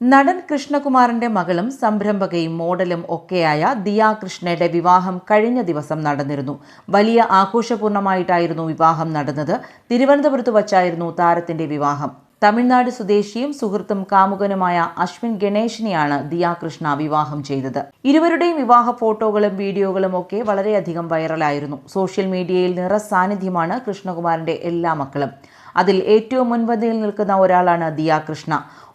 നടൻ കൃഷ്ണകുമാറിന്റെ മകളും സംരംഭകയും മോഡലും ഒക്കെയായ ദിയ കൃഷ്ണയുടെ വിവാഹം കഴിഞ്ഞ ദിവസം നടന്നിരുന്നു. വലിയ ആഘോഷപൂർണമായിട്ടായിരുന്നു വിവാഹം നടന്നത്. തിരുവനന്തപുരത്ത് വച്ചായിരുന്നു താരത്തിന്റെ വിവാഹം. തമിഴ്നാട് സ്വദേശിയും സുഹൃത്തും കാമുകനുമായ അശ്വിൻ ഗണേഷിനെയാണ് ദിയാകൃഷ്ണ വിവാഹം ചെയ്തത്. ഇരുവരുടെയും വിവാഹ ഫോട്ടോകളും വീഡിയോകളും ഒക്കെ വളരെയധികം വൈറലായിരുന്നു. സോഷ്യൽ മീഡിയയിൽ നിറസാന്നിധ്യമാണ് കൃഷ്ണകുമാറിന്റെ എല്ലാ മക്കളും. അതിൽ ഏറ്റവും മുൻപന്തിയിൽ നിൽക്കുന്ന ഒരാളാണ് ദിയാകൃഷ്ണ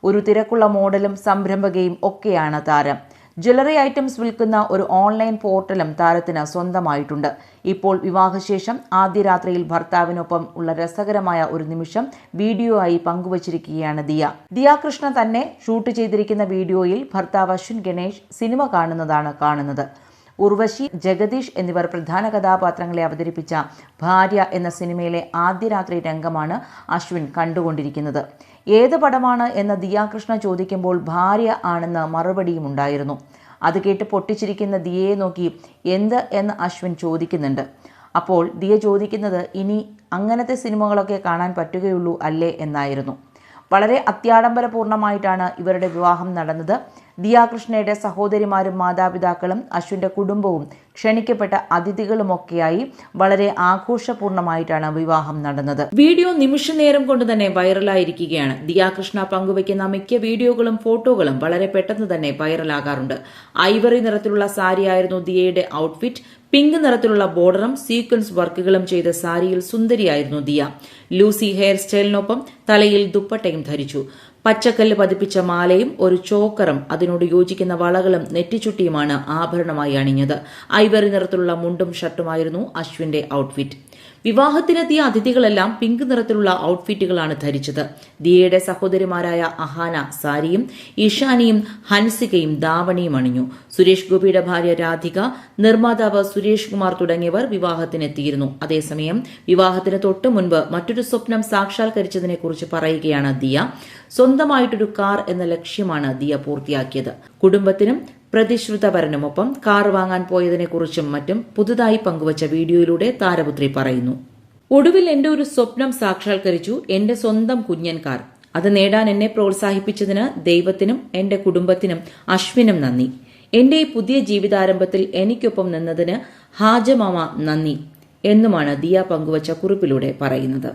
ഒരു തിരക്കുള്ള മോഡലും സംരംഭകയും ഒക്കെയാണ് താരം. ജ്വല്ലറി ഐറ്റംസ് വിൽക്കുന്ന ഒരു ഓൺലൈൻ പോർട്ടലും താരത്തിന് സ്വന്തമായിട്ടുണ്ട്. ഇപ്പോൾ വിവാഹശേഷം ആദ്യ രാത്രിയിൽ ഭർത്താവിനൊപ്പം ഉള്ള രസകരമായ ഒരു നിമിഷം വീഡിയോ ആയി പങ്കുവച്ചിരിക്കുകയാണ് ദിയ. ദിയ കൃഷ്ണ തന്നെ ഷൂട്ട് ചെയ്തിരിക്കുന്ന വീഡിയോയിൽ ഭർത്താവ് അശ്വിൻ ഗണേഷ് സിനിമ കാണുന്നതാണ് കാണുന്നത്. ഉർവശി ജഗദീഷ് എന്നിവർ പ്രധാന കഥാപാത്രങ്ങളെ അവതരിപ്പിച്ച ഭാര്യ എന്ന സിനിമയിലെ ആദ്യ രാത്രി രംഗമാണ് അശ്വിൻ കണ്ടുകൊണ്ടിരിക്കുന്നത്. ഏത് പടമാണ് എന്ന് ദിയാകൃഷ്ണ ചോദിക്കുമ്പോൾ ഭാര്യ ആണെന്ന് മറുപടിയും ഉണ്ടായിരുന്നു. അത് കേട്ട് പൊട്ടിച്ചിരിക്കുന്ന ദിയയെ നോക്കി എന്ത് എന്ന് അശ്വിൻ ചോദിക്കുന്നുണ്ട്. അപ്പോൾ ദിയ ചോദിക്കുന്നത് ഇനി അങ്ങനത്തെ സിനിമകളൊക്കെ കാണാൻ പറ്റുകയുള്ളൂ അല്ലേ എന്നായിരുന്നു. വളരെ അത്യാഡംബരപൂർണമായിട്ടാണ് ഇവരുടെ വിവാഹം നടന്നത്. ദിയാകൃഷ്ണയുടെ സഹോദരിമാരും മാതാപിതാക്കളും അശ്വിന്റെ കുടുംബവും ക്ഷണിക്കപ്പെട്ട അതിഥികളുമൊക്കെയായി വളരെ ആഘോഷപൂർണമായിട്ടാണ് വിവാഹം നടന്നത്. വീഡിയോ നിമിഷ നേരം കൊണ്ട് തന്നെ വൈറലായിരിക്കുകയാണ്. ദിയാകൃഷ്ണ പങ്കുവയ്ക്കുന്ന മിക്ക വീഡിയോകളും ഫോട്ടോകളും വളരെ പെട്ടെന്ന് തന്നെ വൈറലാകാറുണ്ട്. ഐവറി നിറത്തിലുള്ള സാരിയായിരുന്നു ദിയയുടെ ഔട്ട്ഫിറ്റ് പിങ്ക് നിറത്തിലുള്ള ബോർഡറും സീക്വൻസ് വർക്കുകളും ചെയ്ത സാരിയിൽ സുന്ദരിയായിരുന്നു ദിയ. ലൂസി ഹെയർ സ്റ്റൈലിനൊപ്പം തലയിൽ ദുപ്പട്ടയും ധരിച്ചു. പച്ചക്കല്ല് പതിപ്പിച്ച മാലയും ഒരു ചോക്കറും അതിനോട് യോജിക്കുന്ന വളകളും നെറ്റിച്ചുട്ടിയുമാണ് ആഭരണമായി അണിഞ്ഞത്. ഐവറി നിറത്തിലുള്ള മുണ്ടും ഷർട്ടുമായിരുന്നു അശ്വിന്റെ ഔട്ട്ഫിറ്റ് വിവാഹത്തിനെത്തിയ അതിഥികളെല്ലാം പിങ്ക് നിറത്തിലുള്ള ഔട്ട്ഫിറ്റുകളാണ് ധരിച്ചത്. ദിയയുടെ സഹോദരിമാരായ അഹാന സാരിയും ഇഷാനിയും ഹൻസികയും ദാവണിയും അണിഞ്ഞു. സുരേഷ് ഗോപിയുടെ ഭാര്യ രാധിക നിർമ്മാതാവ് സുരേഷ് കുമാർ തുടങ്ങിയവർ വിവാഹത്തിനെത്തിയിരുന്നു. അതേസമയം വിവാഹത്തിന് തൊട്ടു മുൻപ് മറ്റൊരു സ്വപ്നം സാക്ഷാത്കരിച്ചതിനെക്കുറിച്ച് പറയുകയാണ് ദിയ. സ്വന്തമായിട്ടൊരു കാർ എന്ന ലക്ഷ്യമാണ് ദിയ പൂർത്തിയാക്കിയത്. കുടുംബത്തിനും പ്രതിശ്രുതപരനുമൊപ്പം കാർ വാങ്ങാൻ പോയതിനെക്കുറിച്ചും മറ്റും പുതുതായി പങ്കുവച്ച വീഡിയോയിലൂടെ താരപുത്രി പറയുന്നു. ഒടുവിൽ എന്റെ ഒരു സ്വപ്നം സാക്ഷാത്കരിച്ചു എന്റെ സ്വന്തം കുഞ്ഞൻ കാർ. അത് നേടാൻ എന്നെ പ്രോത്സാഹിപ്പിച്ചതിന് ദൈവത്തിനും എന്റെ കുടുംബത്തിനും അശ്വിനും നന്ദി. എന്റെ ഈ പുതിയ ജീവിതാരംഭത്തിൽ എനിക്കൊപ്പം നിന്നതിന് ഹാജമാമ നന്ദി എന്നുമാണ് ദിയ പങ്കുവച്ച കുറിപ്പിലൂടെ പറയുന്നത്.